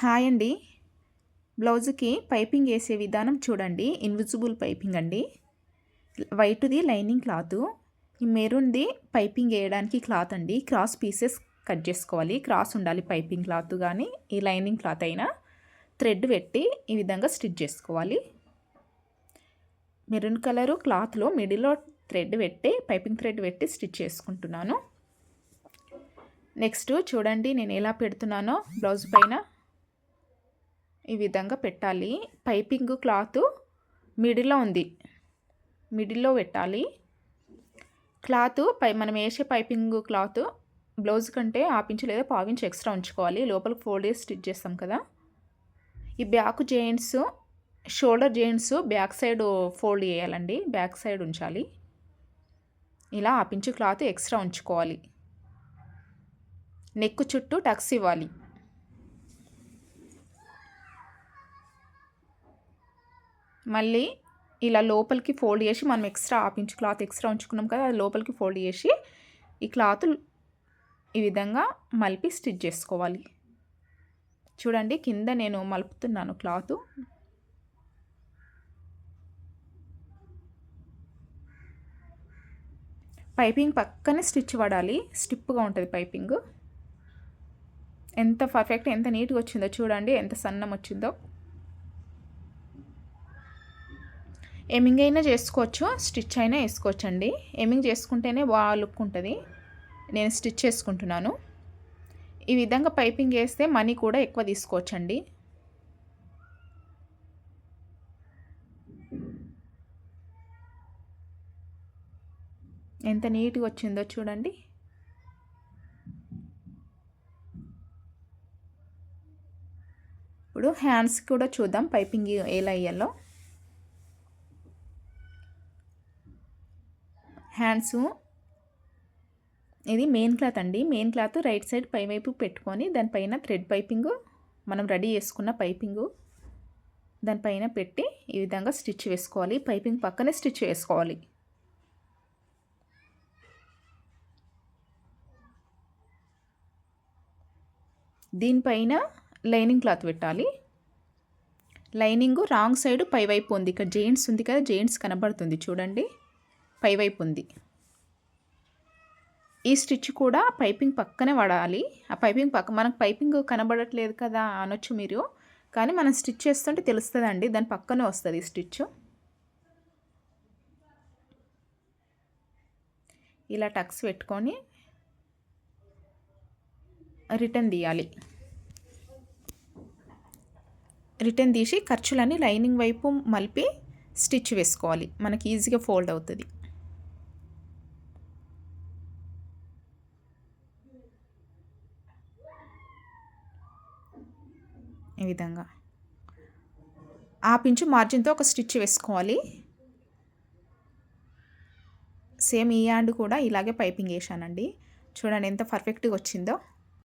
Hi అండి. బ్లౌజ్కి piping వేసే విధానం చూడండి. ఇన్విజిబుల్ పైపింగ్ అండి. వైట్ది లైనింగ్ క్లాత్. ఈ మెరూన్ది పైపింగ్ వేయడానికి క్లాత్ అండి. క్రాస్ పీసెస్ కట్ చేసుకోవాలి. క్రాస్ ఉండాలి పైపింగ్ క్లాత్ కానీ ఈ లైనింగ్ క్లాత్ అయినా. థ్రెడ్ పెట్టి ఈ విధంగా స్టిచ్ చేసుకోవాలి. మెరూన్ కలరు క్లాత్లో మిడిల్లో థ్రెడ్ పెట్టి పైపింగ్ థ్రెడ్ పెట్టి స్టిచ్ చేసుకుంటున్నాను. నెక్స్ట్ చూడండి నేను ఎలా పెడుతున్నానో బ్లౌజ్ పైన. ఈ విధంగా పెట్టాలి. పైపింగ్ క్లాత్ మిడిల్లో ఉంది. మిడిల్లో పెట్టాలి. క్లాత్ పై మనం వేసే పైపింగ్ క్లాత్ బ్లౌజ్ కంటే ఆపించి లేదా పావించి ఎక్స్ట్రా ఉంచుకోవాలి. లోపలికి ఫోల్డ్ చేసి స్టిచ్ చేస్తాం కదా. ఈ back joints shoulder joints back side fold చేయాలండి. బ్యాక్ సైడ్ ఉంచాలి. ఇలా ఆపించి క్లాత్ ఎక్స్ట్రా ఉంచుకోవాలి. నెక్ చుట్టూ టక్స్ ఇవ్వాలి. మళ్ళీ ఇలా లోపలికి ఫోల్డ్ చేసి మనం ఎక్స్ట్రా ఆపించు క్లాత్ ఎక్స్ట్రా ఉంచుకున్నాం కదా అది లోపలికి ఫోల్డ్ చేసి ఈ క్లాత్ ఈ విధంగా మలిపి స్టిచ్ చేసుకోవాలి. చూడండి కింద నేను మలుపుతున్నాను క్లాత్. పైపింగ్ పక్కనే స్టిచ్ పడాలి స్టిప్గా ఉంటుంది పైపింగ్. ఎంత పర్ఫెక్ట్ ఎంత నీట్గా వచ్చిందో చూడండి ఎంత సన్నం వచ్చిందో. ఎమింగ్ అయినా చేసుకోవచ్చు స్టిచ్ అయినా వేసుకోవచ్చు అండి ఎమింగ్ చేసుకుంటేనే బాగా లుక్ ఉంటుంది. నేను స్టిచ్ చేసుకుంటున్నాను. ఈ విధంగా పైపింగ్ వేస్తే మనీ కూడా ఎక్కువ తీసుకోవచ్చండి. ఎంత నీట్గా వచ్చిందో చూడండి. ఇప్పుడు హ్యాండ్స్ కూడా చూద్దాం పైపింగ్ ఎలా అయ్యాలో హ్యాండ్స్. ఇది మెయిన్ క్లాత్ అండి. మెయిన్ క్లాత్ రైట్ సైడ్ పైవైపు పెట్టుకొని దానిపైన థ్రెడ్ పైపింగ్ మనం రెడీ చేసుకున్న పైపింగు దానిపైన పెట్టి ఈ విధంగా స్టిచ్ వేసుకోవాలి. పైపింగ్ పక్కనే స్టిచ్ వేసుకోవాలి. దీనిపైన లైనింగ్ క్లాత్ పెట్టాలి. లైనింగ్ రాంగ్ సైడ్ పైవైపు ఉంది. ఇక్కడ జెయింట్స్ ఉంది కదా జెయింట్స్ కనబడుతుంది. చూడండి. పైవైపు ఉంది. ఈ స్టిచ్ కూడా పైపింగ్ పక్కనే వాడాలి ఆ పైపింగ్ పక్క మనకు పైపింగ్ కనబడట్లేదు కదా అనొచ్చు మీరు. కానీ మనం స్టిచ్ చేస్తుంటే తెలుస్తుందండి. దాని పక్కనే వస్తుంది ఈ స్టిచ్. ఇలా టక్స్ పెట్టుకొని రిటర్న్ తీయాలి. రిటర్న్ తీసి ఖర్చులన్నీ లైనింగ్ వైపు మలిపి స్టిచ్ వేసుకోవాలి. మనకి ఈజీగా ఫోల్డ్ అవుతుంది. ఈ విధంగా. ఆ పించు మార్జిన్తో ఒక స్టిచ్ వేసుకోవాలి. సేమ్ ఈ యాండ్ కూడా ఇలాగే పైపింగ్ వేసానండి చూడండి ఎంత పర్ఫెక్ట్గా వచ్చిందో.